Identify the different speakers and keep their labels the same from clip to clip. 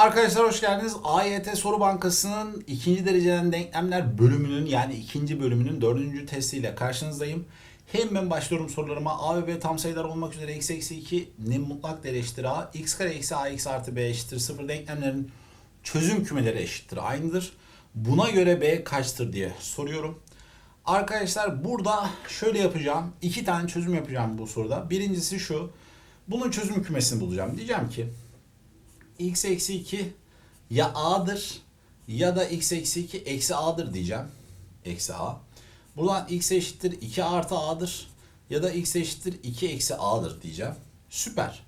Speaker 1: Arkadaşlar hoş geldiniz. AYT Soru Bankası'nın ikinci dereceden denklemler bölümünün yani ikinci bölümünün dördüncü testiyle karşınızdayım. Hemen başlıyorum sorularıma. A ve B tam sayılar olmak üzere x eksi 2'nin mutlak değeri eşittir A. x kare eksi a x artı b eşittir 0 denklemlerin çözüm kümeleri eşittir aynıdır. Buna göre b kaçtır diye soruyorum. Arkadaşlar burada şöyle yapacağım. İki tane çözüm yapacağım bu soruda. Birincisi şu. Bunun çözüm kümesini bulacağım. Diyeceğim ki x eksi 2 ya a'dır ya da x eksi 2 eksi a'dır diyeceğim. Eksi a. Buradan x eşittir 2 artı a'dır ya da x eşittir 2 eksi a'dır diyeceğim. Süper.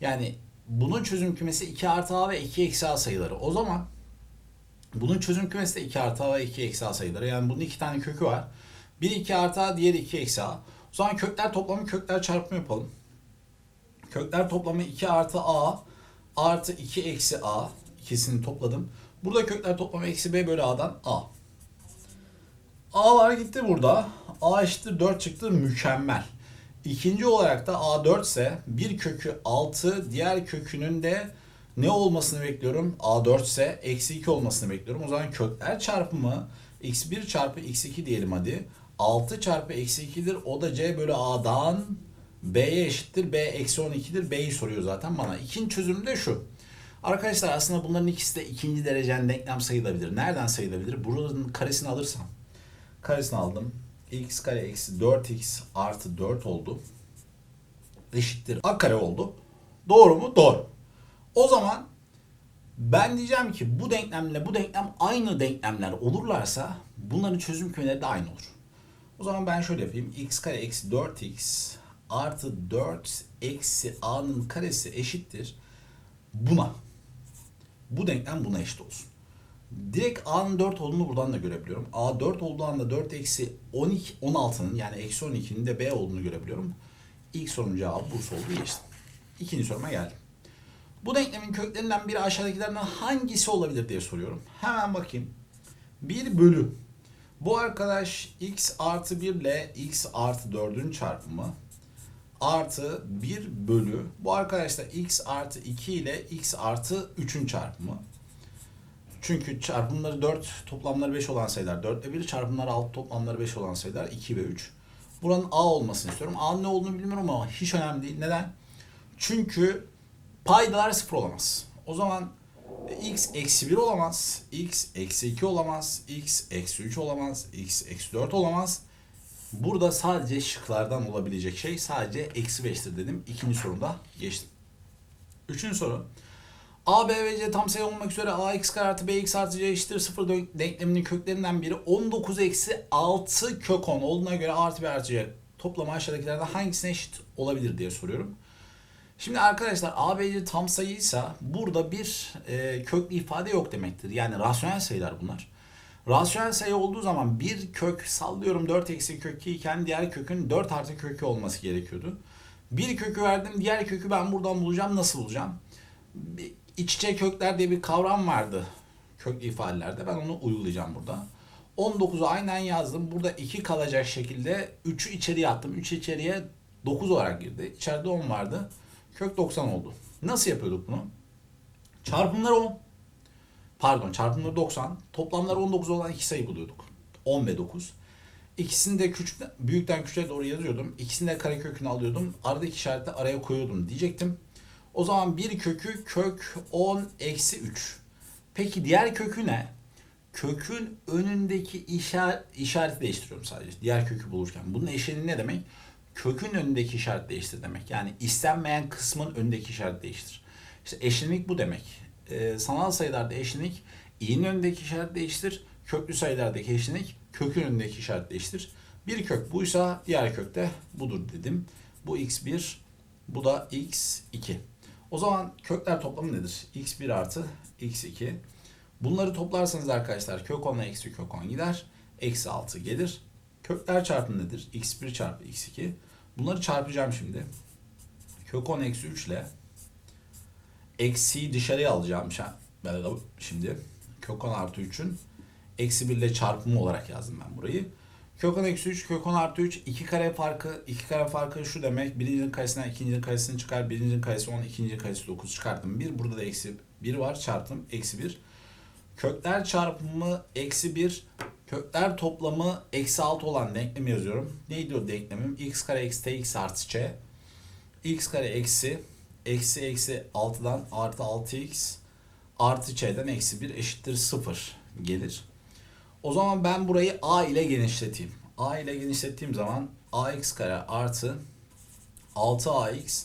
Speaker 1: Yani bunun çözüm kümesi 2 artı a ve 2 eksi a sayıları. O zaman bunun çözüm kümesi de 2 artı a ve 2 eksi a sayıları. Yani bunun iki tane kökü var. Biri 2 artı a, diğeri 2 eksi a. O zaman kökler toplamı kökler çarpımı yapalım. Kökler toplamı 2 artı a artı 2 eksi a. ikisini topladım. Burada kökler toplamı eksi b bölü a'dan a. A'lar gitti burada. A eşittir 4 çıktı. Mükemmel. İkinci olarak da A 4 ise bir kökü 6 diğer kökünün de ne olmasını bekliyorum? A 4 ise eksi 2 olmasını bekliyorum. O zaman kökler çarpımı x1 çarpı x2 diyelim hadi. 6 çarpı eksi 2'dir. O da c bölü a'dan b'ye eşittir. b eksi 12'dir. b'yi soruyor zaten bana. İkinci çözüm de şu. Arkadaşlar aslında bunların ikisi de ikinci derecen denklem sayılabilir. Nereden sayılabilir? Buranın karesini alırsam. Karesini aldım. x kare eksi 4x artı 4 oldu. Eşittir a kare oldu. Doğru mu? Doğru. O zaman ben diyeceğim ki bu denklemle bu denklem aynı denklemler olurlarsa bunların çözüm kümeleri de aynı olur. O zaman ben şöyle yapayım. x kare eksi 4x artı 4 eksi a'nın karesi eşittir buna. Bu denklem buna eşit olsun. Direkt a'nın 4 olduğunu buradan da görebiliyorum. a 4 olduğu anda 4 eksi 12, 16'nın yani eksi 12'nin de b olduğunu görebiliyorum. İlk sorunun cevabı Bursa olduğu geçtim. İkinci soruma geldim. Bu denklemin köklerinden biri aşağıdakilerden hangisi olabilir diye soruyorum. Hemen bakayım. 1 bölü. Bu arkadaş x artı 1 ile x artı 4'ün çarpımı artı 1 bölü. Bu arkadaş da x artı 2 ile x artı 3'ün çarpımı. Çünkü çarpımları 4, toplamları 5 olan sayılar 4 ve 1, çarpımları 6, toplamları 5 olan sayılar 2 ve 3. Buranın a olmasını istiyorum. A'nın ne olduğunu bilmiyorum ama hiç önemli değil. Neden? Çünkü paydalar sıfır olamaz. O zaman x eksi 1 olamaz, x eksi 2 olamaz, x eksi 3 olamaz, x eksi 4 olamaz. Burada sadece şıklardan olabilecek şey sadece eksi 5'tir dedim. İkinci sorumda geçtim. Üçüncü soru. A, B ve C tam sayı olmak üzere ax kare artı bx artı c eşittir 0 denkleminin köklerinden biri 19 eksi 6 kök 10 olduğuna göre artı b artı c toplamı aşağıdakilerden hangisine eşit olabilir diye soruyorum. Şimdi arkadaşlar A, B, C tam sayıysa burada bir e, köklü ifade yok demektir. Yani rasyonel sayılar bunlar. Rasyonel sayı olduğu zaman bir kök sallıyorum 4 eksi kök 2 iken diğer kökün 4 artı kökü olması gerekiyordu. Bir kökü verdim diğer kökü ben buradan bulacağım. Nasıl bulacağım? İç içe kökler diye bir kavram vardı köklü ifadelerde. Ben onu uygulayacağım burada. 19'u aynen yazdım. Burada 2 kalacak şekilde 3'ü içeriye attım. 3 içeriye 9 olarak girdi. İçeride 10 vardı. Kök 90 oldu. Nasıl yapıyorduk bunu? Çarpımları 10. Pardon çarpımları 90. Toplamları 19 olan iki sayı buluyorduk. 10 ve 9. İkisini de küçük, büyükten küçüğe doğru yazıyordum. İkisini de karekökünü alıyordum. Aradaki işareti araya koyuyordum diyecektim. O zaman bir kökü kök 10 eksi 3. Peki diğer kökü ne? Kökün önündeki işaret, işareti değiştiriyorum sadece. Diğer kökü bulurken. Bunun eşeni ne demek? Kökün önündeki işaret değiştir demek. Yani istenmeyen kısmın önündeki işaret değiştir. İşte eşlenik bu demek. Ee, sanal sayılarda eşlenik i'nin önündeki işaret değiştir. Köklü sayılardaki eşlenik kökün önündeki işaret değiştir. Bir kök buysa diğer kök de budur dedim. Bu x1 bu da x2. O zaman kökler toplamı nedir? x1 artı x2. Bunları toplarsanız arkadaşlar kök 10 ile eksi kök 10 gider. Eksi 6 gelir. Kökler çarpımı nedir? x1 çarpı x2. Bunları çarpacağım şimdi. Kök 10 eksi 3 ile eksiyi dışarıya alacağım şimdi. Kök 10 artı 3'ün eksi 1 ile çarpımı olarak yazdım ben burayı. Kök 10 eksi 3, kök 10 artı 3, 2 kare farkı, 2 kare farkı şu demek. Birincinin karesinden ikincinin karesini çıkar. Birincinin karesi 10, ikincinin karesi 9 çıkarttım. 1, burada da eksi 1 var. Çarptım. Eksi 1. Kökler çarpımı eksi 1. Kökler toplamı eksi 6 olan denklemi yazıyorum. Neydi o denklemim? x kare eksi tx artı c. x kare eksi eksi eksi 6'dan artı 6x artı c'den eksi 1 eşittir 0 gelir. O zaman ben burayı a ile genişleteyim. a ile genişlettiğim zaman ax kare artı 6ax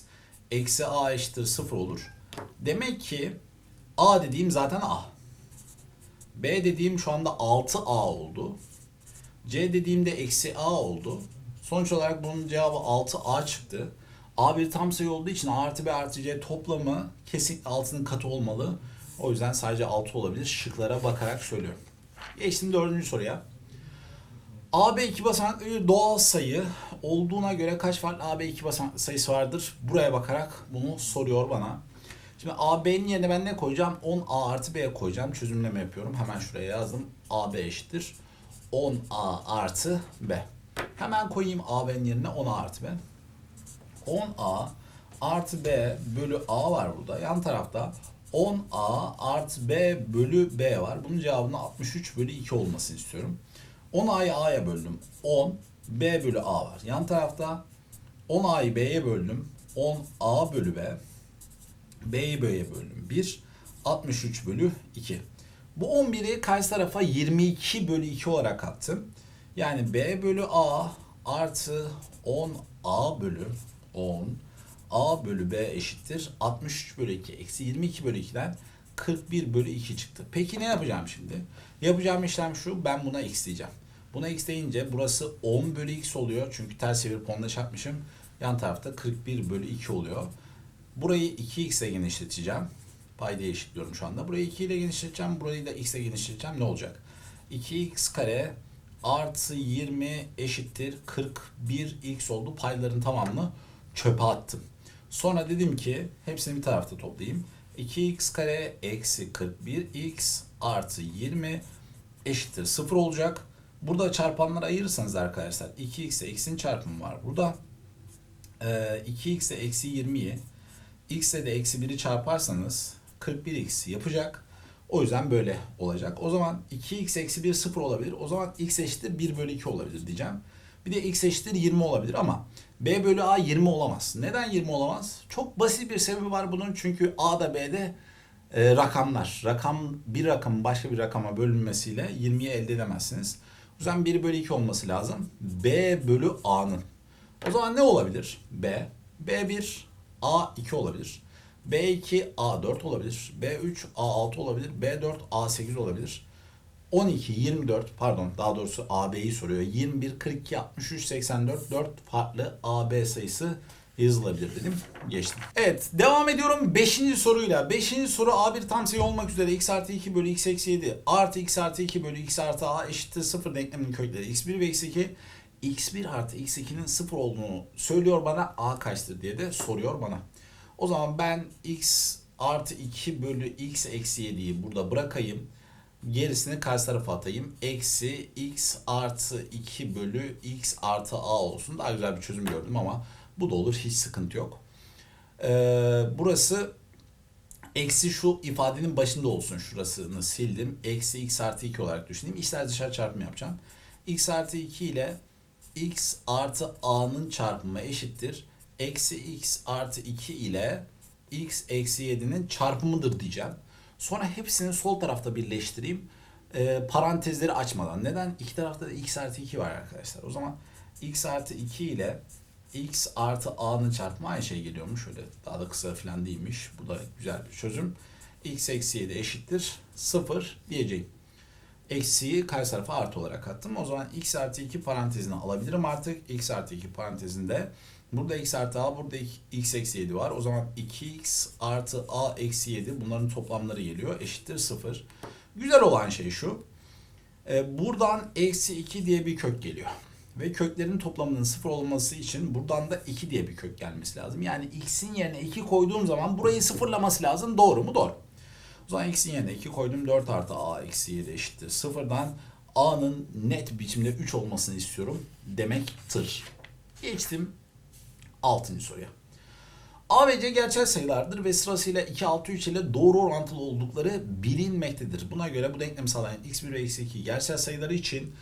Speaker 1: eksi a eşittir 0 olur. Demek ki a dediğim zaten a. B dediğim şu anda 6A oldu. C dediğimde eksi A oldu. Sonuç olarak bunun cevabı 6A çıktı. A bir tam sayı olduğu için A artı B artı C toplamı kesinlikle 6'nın katı olmalı. O yüzden sadece 6 olabilir. Şıklara bakarak söylüyorum. Geçtim dördüncü soruya. AB iki basamaklı doğal sayı olduğuna göre kaç farklı AB iki basamaklı sayısı vardır? Buraya bakarak bunu soruyor bana. Şimdi AB'nin yerine ben ne koyacağım? 10A artı B koyacağım. Çözümleme yapıyorum. Hemen şuraya yazdım. AB eşittir. 10A artı B. Hemen koyayım AB'nin yerine 10A artı B. 10A artı B bölü A var burada. Yan tarafta 10A artı B bölü B var. Bunun cevabının 63 bölü 2 olmasını istiyorum. 10A'yı A'ya böldüm. 10 B bölü A var. Yan tarafta 10A'yı B'ye böldüm. 10A bölü B. B'yi B'ye böldüm. 1. 63 bölü 2. Bu 11'i karşı tarafa 22 bölü 2 olarak attım. Yani B bölü A artı 10 A bölü 10 A bölü B eşittir. 63 bölü 2 eksi 22 bölü 2'den 41 bölü 2 çıktı. Peki ne yapacağım şimdi? Yapacağım işlem şu. Ben buna x diyeceğim. Buna x deyince burası 10 bölü x oluyor. Çünkü ters çevirip onda çarpmışım. Yan tarafta 41 bölü 2 oluyor. Burayı 2x ile genişleteceğim. Paydayı eşitliyorum şu anda. Burayı 2 ile genişleteceğim. Burayı da x ile genişleteceğim. Ne olacak? 2x kare artı 20 eşittir 41x oldu. Payların tamamını çöpe attım. Sonra dedim ki hepsini bir tarafta toplayayım. 2x kare eksi 41x artı 20 eşittir 0 olacak. Burada çarpanları ayırırsanız arkadaşlar 2x ile x'in çarpımı var burada. Ee, 2x ile eksi 20'yi x ile de eksi 1'i çarparsanız 41x yapacak. O yüzden böyle olacak. O zaman 2x eksi 1 0 olabilir. O zaman x eşittir 1 bölü 2 olabilir diyeceğim. Bir de x eşittir 20 olabilir ama b bölü a 20 olamaz. Neden 20 olamaz? Çok basit bir sebebi var bunun. Çünkü a da b'de e, rakamlar. Rakam bir rakamın başka bir rakama bölünmesiyle 20'yi elde edemezsiniz. O yüzden 1 bölü 2 olması lazım. b bölü a'nın. O zaman ne olabilir? b. b1 A2 olabilir. B2 A4 olabilir. B3 A6 olabilir. B4 A8 olabilir. 12, 24 pardon daha doğrusu AB'yi soruyor. 21, 42, 63, 84 4 farklı AB sayısı yazılabilir dedim. Geçtim. Evet devam ediyorum 5. soruyla. 5. soru A1 tam sayı olmak üzere x artı 2 bölü x eksi 7 artı x artı 2 bölü x artı a eşittir 0 denkleminin kökleri x1 ve x2 x1 artı x2'nin 0 olduğunu söylüyor bana a kaçtır diye de soruyor bana. O zaman ben x artı 2 bölü x eksi 7'yi burada bırakayım. Gerisini karşı tarafa atayım. Eksi x artı 2 bölü x artı a olsun. Daha güzel bir çözüm gördüm ama bu da olur. Hiç sıkıntı yok. Ee, burası eksi şu ifadenin başında olsun. Şurasını sildim. Eksi x artı 2 olarak düşüneyim. İçler dışarı çarpımı yapacağım. x artı 2 ile x artı a'nın çarpımı eşittir. Eksi x artı 2 ile x eksi 7'nin çarpımıdır diyeceğim. Sonra hepsini sol tarafta birleştireyim. E, parantezleri açmadan. Neden? İki tarafta da x artı 2 var arkadaşlar. O zaman x artı 2 ile x artı a'nın çarpımı aynı şey geliyormuş. Şöyle daha da kısa falan değilmiş. Bu da güzel bir çözüm. x eksi 7 eşittir 0 diyeceğim. Eksiyi karşı tarafa artı olarak attım. O zaman x artı 2 parantezini alabilirim artık. x artı 2 parantezinde burada x artı a burada x eksi 7 var. O zaman 2x artı a eksi 7 bunların toplamları geliyor. Eşittir 0. Güzel olan şey şu. E, buradan eksi 2 diye bir kök geliyor. Ve köklerin toplamının 0 olması için buradan da 2 diye bir kök gelmesi lazım. Yani x'in yerine 2 koyduğum zaman burayı sıfırlaması lazım. Doğru mu? Doğru. O zaman x'in yerine 2 koydum. 4 artı a eksi 7 eşittir. Sıfırdan A'nın net biçimde 3 olmasını istiyorum demektir. Geçtim 6. soruya. A ve C gerçel sayılardır ve sırasıyla 2, 6, 3 ile doğru orantılı oldukları bilinmektedir. Buna göre bu denklemi sağlayan x1 ve x2 gerçel sayıları için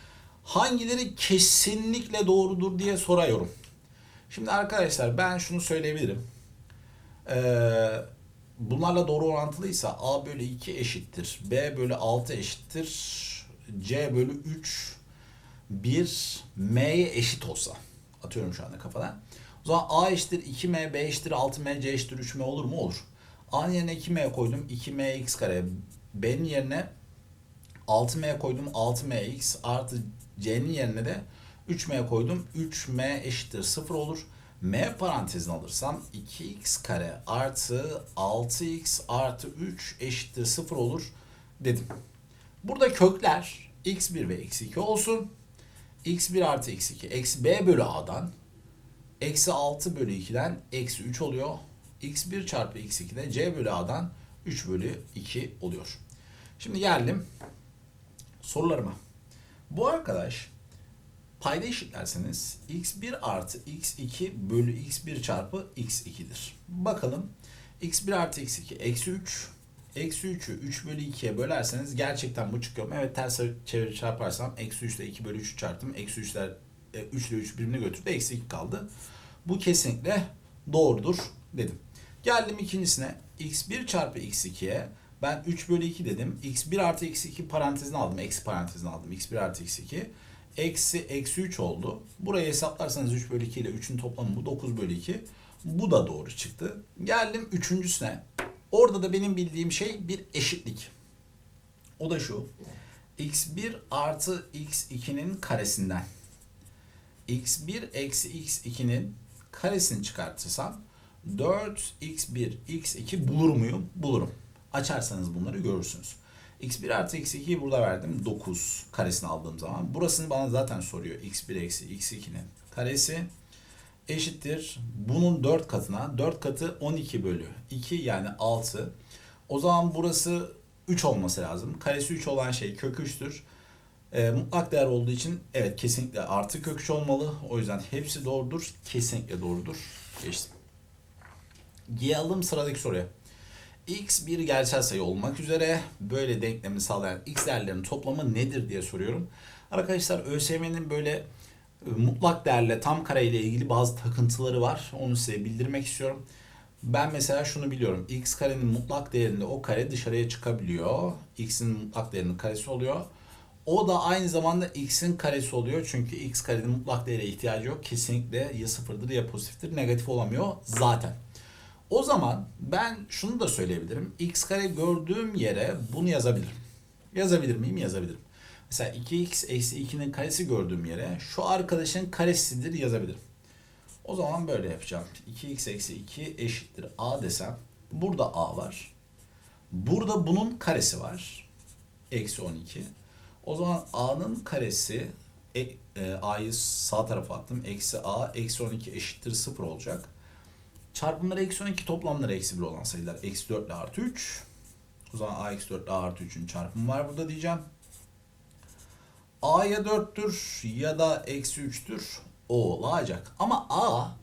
Speaker 1: hangileri kesinlikle doğrudur diye soruyorum. Şimdi arkadaşlar ben şunu söyleyebilirim. Ee, bunlarla doğru orantılıysa A bölü 2 eşittir. B bölü 6 eşittir. C bölü 3 1 M'ye eşit olsa. Atıyorum şu anda kafadan. O zaman A eşittir 2M, B eşittir 6M, C eşittir 3M olur mu? Olur. A'nın yerine 2M koydum. 2MX kare. B'nin yerine 6M koydum. 6MX artı C'nin yerine de 3M koydum. 3M eşittir 0 olur. M parantezini alırsam 2x kare artı 6x artı 3 eşittir 0 olur dedim. Burada kökler x1 ve x2 olsun. x1 artı x2 eksi b bölü a'dan eksi 6 bölü 2'den eksi 3 oluyor. x1 çarpı x2 de c bölü a'dan 3 bölü 2 oluyor. Şimdi geldim sorularıma. Bu arkadaş payda eşitlerseniz x1 artı x2 bölü x1 çarpı x2'dir. Bakalım x1 artı x2 eksi 3 Eksi 3'ü 3 bölü 2'ye bölerseniz gerçekten bu çıkıyor? Evet ters çeviri çarparsam eksi 3 ile 2 bölü 3 çarptım. Eksi 3'ler 3 ile 3 birbirine götürdü. Eksi 2 kaldı. Bu kesinlikle doğrudur dedim. Geldim ikincisine. x1 çarpı x2'ye ben 3 bölü 2 dedim. x1 artı x2 parantezini aldım. Eksi parantezini aldım. x1 artı x2. Eksi eksi 3 oldu. Burayı hesaplarsanız 3 bölü 2 ile 3'ün toplamı bu 9 bölü 2. Bu da doğru çıktı. Geldim üçüncüsüne. Orada da benim bildiğim şey bir eşitlik. O da şu. x1 artı x2'nin karesinden x1 eksi x2'nin karesini çıkartırsam 4x1 x2 bulur muyum? Bulurum. Açarsanız bunları görürsünüz. x1 artı x2'yi burada verdim. 9 karesini aldığım zaman. Burasını bana zaten soruyor. x1 eksi x2'nin karesi eşittir. Bunun 4 katına. 4 katı 12 bölü 2 yani 6. O zaman burası 3 olması lazım. Karesi 3 olan şey kök 3'tür. E, mutlak değer olduğu için evet kesinlikle artı kök 3 olmalı. O yüzden hepsi doğrudur. Kesinlikle doğrudur. Geçtim. Gelelim sıradaki soruya. x bir gerçel sayı olmak üzere böyle denklemi sağlayan x değerlerinin toplamı nedir diye soruyorum. Arkadaşlar ÖSYM'nin böyle e, mutlak değerle tam kare ile ilgili bazı takıntıları var. Onu size bildirmek istiyorum. Ben mesela şunu biliyorum. x karenin mutlak değerinde o kare dışarıya çıkabiliyor. x'in mutlak değerinin karesi oluyor. O da aynı zamanda x'in karesi oluyor. Çünkü x karenin mutlak değere ihtiyacı yok. Kesinlikle ya sıfırdır ya pozitiftir. Negatif olamıyor zaten. O zaman ben şunu da söyleyebilirim. x kare gördüğüm yere bunu yazabilirim. Yazabilir miyim? Yazabilirim. Mesela 2x eksi 2'nin karesi gördüğüm yere şu arkadaşın karesidir yazabilirim. O zaman böyle yapacağım. 2x eksi 2 eşittir a desem. Burada a var. Burada bunun karesi var. Eksi 12. O zaman a'nın karesi e, e, a'yı sağ tarafa attım. Eksi a eksi 12 eşittir 0 olacak. Çarpımları eksi 12 toplamları eksi 1 olan sayılar. Eksi 4 ile artı 3. O zaman a eksi 4 ile artı 3'ün çarpımı var burada diyeceğim. a ya 4'tür ya da eksi 3'tür. O olacak. Ama a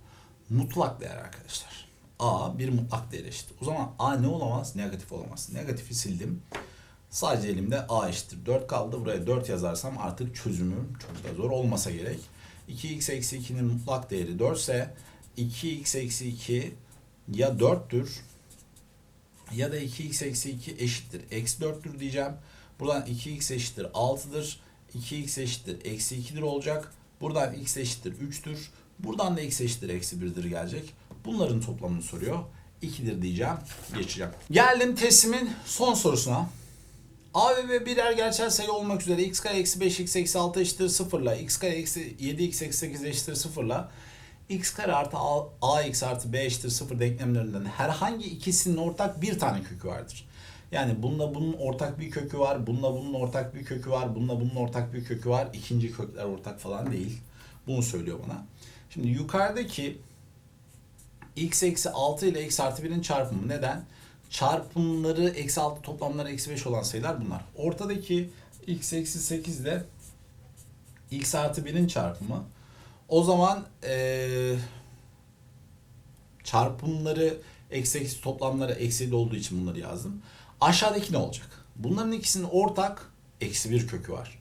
Speaker 1: mutlak değer arkadaşlar. a bir mutlak değer eşit. O zaman a ne olamaz? Negatif olamaz. Negatifi sildim. Sadece elimde a eşittir 4 kaldı. Buraya 4 yazarsam artık çözümüm çok da zor olmasa gerek. 2x eksi 2'nin mutlak değeri 4 ise 2x eksi 2 ya 4'tür ya da 2x eksi 2 eşittir. Eksi 4'tür diyeceğim. Buradan 2x eşittir 6'dır. 2x eşittir eksi 2'dir olacak. Buradan x eşittir 3'tür. Buradan da x eşittir eksi 1'dir gelecek. Bunların toplamını soruyor. 2'dir diyeceğim. Geçeceğim. Geldim testimin son sorusuna. A ve B birer gerçel sayı olmak üzere x kare eksi 5 x eksi 6 eşittir 0 ile x kare eksi 7 x eksi 8 eşittir 0 ile x kare artı a, a x artı b eşittir 0 denklemlerinden herhangi ikisinin ortak bir tane kökü vardır. Yani bununla bunun ortak bir kökü var, bununla bunun ortak bir kökü var, bununla bunun ortak bir kökü var. İkinci kökler ortak falan değil. Bunu söylüyor bana. Şimdi yukarıdaki x eksi 6 ile x artı 1'in çarpımı neden? Çarpımları eksi 6 toplamları eksi 5 olan sayılar bunlar. Ortadaki x eksi 8 ile x artı 1'in çarpımı. O zaman eee çarpımları eksi eksi toplamları eksi olduğu için bunları yazdım. Aşağıdaki ne olacak? Bunların ikisinin ortak eksi bir kökü var.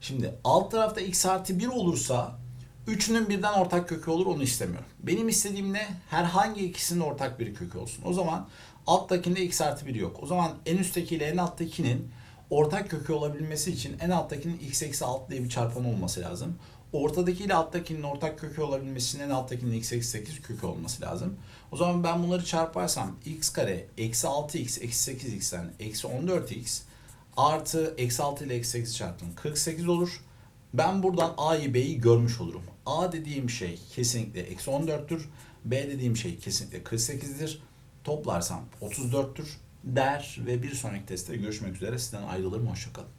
Speaker 1: Şimdi alt tarafta x artı 1 olursa üçünün birden ortak kökü olur onu istemiyorum. Benim istediğim ne? Herhangi ikisinin ortak bir kökü olsun. O zaman alttakinde x artı 1 yok. O zaman en üstteki ile en alttakinin ortak kökü olabilmesi için en alttakinin x eksi 6 diye bir çarpan olması lazım. Ortadaki ile alttakinin ortak kökü olabilmesi için en alttakinin x eksi 8 kökü olması lazım. O zaman ben bunları çarparsam x kare eksi 6x eksi 8x'ten eksi 14x artı eksi 6 ile eksi 8 çarptım 48 olur. Ben buradan a'yı b'yi görmüş olurum. a dediğim şey kesinlikle eksi 14'tür. b dediğim şey kesinlikle 48'dir. Toplarsam 34'tür der ve bir sonraki testte görüşmek üzere. Sizden ayrılırım. Hoşçakalın.